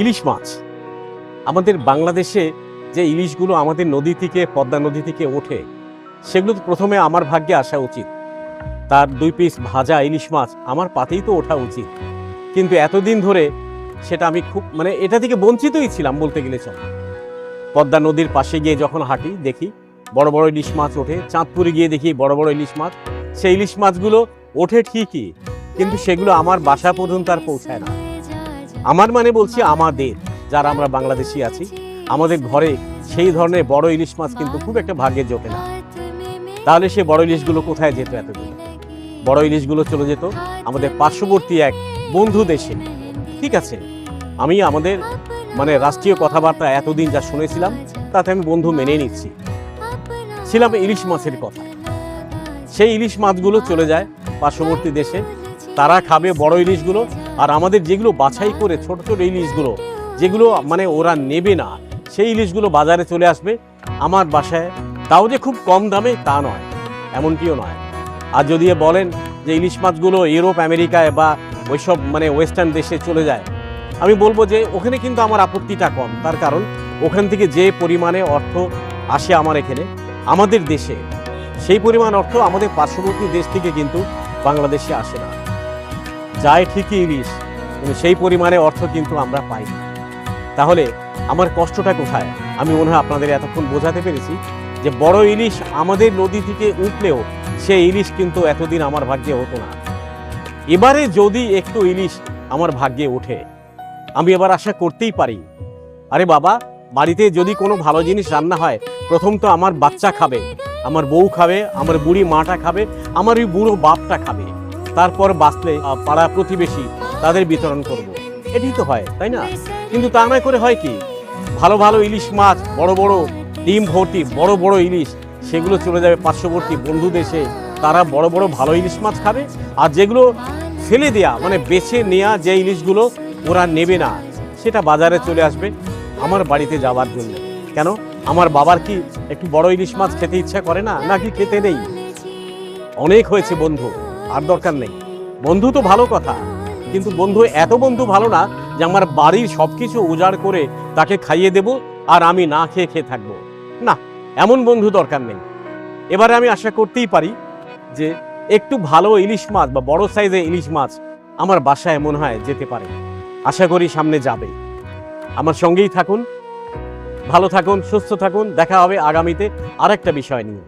ইলিশ মাছ। আমাদের বাংলাদেশে যে ইলিশগুলো আমাদের নদী থেকে, পদ্মা নদী থেকে ওঠে, সেগুলো তো প্রথমে আমার ভাগ্যে আসা উচিত। তার দুই পিস ভাজা ইলিশ মাছ আমার পাতেই তো ওঠা উচিত। কিন্তু এতদিন ধরে সেটা আমি খুব মানে এটা থেকে বঞ্চিতই ছিলাম বলতে গেলে চল। পদ্মা নদীর পাশে গিয়ে যখন হাঁটি, দেখি বড় বড় ইলিশ মাছ ওঠে। চাঁদপুরে গিয়ে দেখি বড় বড় ইলিশ মাছ। সেই ইলিশ মাছগুলো ওঠে ঠিকই, কিন্তু সেগুলো আমার বাসা পর্যন্ত আর পৌঁছায় না। আমার মানে বলছি আমাদের, যারা আমরা বাংলাদেশি আছি, আমাদের ঘরে সেই ধরনের বড় ইলিশ মাছ কিন্তু খুব একটা ভাগ্যে জোটে না। তাহলে সে বড় ইলিশগুলো কোথায় যেত এতদিন? বড় ইলিশগুলো চলে যেত আমাদের পার্শ্ববর্তী এক বন্ধু দেশে। ঠিক আছে, আমি আমাদের মানে রাষ্ট্রীয় কথাবার্তা এতদিন যা শুনেছিলাম, তাতে আমি বন্ধু মেনে নিচ্ছি। ছিলাম ইলিশ মাছের কথা। সেই ইলিশ মাছগুলো চলে যায় পার্শ্ববর্তী দেশে, তারা খাবে বড় ইলিশগুলো আর আমাদের যেগুলো বাছাই করে ছোট ছোট ইলিশগুলো যেগুলো মানে ওরা নেবে না, সেই ইলিশগুলো বাজারে চলে আসবে। আমার বাসায় তাও যে খুব কম দামে তা নয়, এমনটিও নয়। আর যদি বলেন যে ইলিশ মাছগুলো ইউরোপ, আমেরিকায় বা ওইসব মানে ওয়েস্টার্ন দেশে চলে যায়, আমি বলব যে ওখানে কিন্তু আমার আপত্তিটা কম। তার কারণ ওখান থেকে যে পরিমাণে অর্থ আসে আমার এখানে, আমাদের দেশে, সেই পরিমাণ অর্থ আমাদের পার্শ্ববর্তী দেশ থেকে কিন্তু বাংলাদেশে আসে না। যায় ঠিকই ইলিশ, কিন্তু সেই পরিমাণে অর্থ কিন্তু আমরা পাই তাহলে আমার কষ্টটা কোথায়? আমি মনে হয় আপনাদের এতক্ষণ বোঝাতে পেরেছি যে বড় ইলিশ আমাদের নদী থেকে উঠলেও সেই ইলিশ কিন্তু এতদিন আমার ভাগ্যে হতো না। এবারে যদি একটু ইলিশ আমার ভাগ্যে ওঠে, আমি এবার আশা করতেই পারি। আরে বাবা, বাড়িতে যদি কোনো ভালো জিনিস রান্না হয়, প্রথম তো আমার বাচ্চা খাবে, আমার বউ খাবে, আমার বুড়ি মাটা খাবে, আমার ওই বুড়ো বাপটা খাবে। তারপর বাঁচলে পাড়া প্রতিবেশী তাদের বিতরণ করব। এটাই তো হয়, তাই না? কিন্তু তা না করে হয় কি? ভালো ভালো ইলিশ মাছ, বড় বড় ডিম ভর্তি, বড় বড় ইলিশ, সেগুলো চলে যাবে পার্শ্ববর্তী বন্ধু দেশে। তারা বড় বড় ভালো ইলিশ মাছ খাবে আর যেগুলো ফেলে দেয়া মানে বেছে নেয়া যে ইলিশগুলো ওরা নেবে না, সেটা বাজারে চলে আসবে আমার বাড়িতে যাওয়ার জন্য। কেন? আমার বাবার কি একটু বড় ইলিশ মাছ খেতে ইচ্ছা করে না? নাকি খেতে নেই? অনেক হয়েছে বন্ধু। আর দরকার নেই। বন্ধু তো ভালো কথা, কিন্তু বন্ধু এত বন্ধু ভালো না যে আমার বাড়ির সব কিছু উজাড় করে তাকে খাইয়ে দেব আর আমি না খেয়ে খেয়ে থাকব। না, এমন বন্ধু দরকার নেই। এবারে আমি আশা করতেই পারি যে একটু ভালো ইলিশ মাছ বা বড় সাইজের ইলিশ মাছ আমার বাসায় মনে হয় যেতে পারে। আশা করি সামনে যাবে। আমার সঙ্গেই থাকুন, ভালো থাকুন, সুস্থ থাকুন, দেখা হবে আগামীতে আরেকটা বিষয় নিয়ে।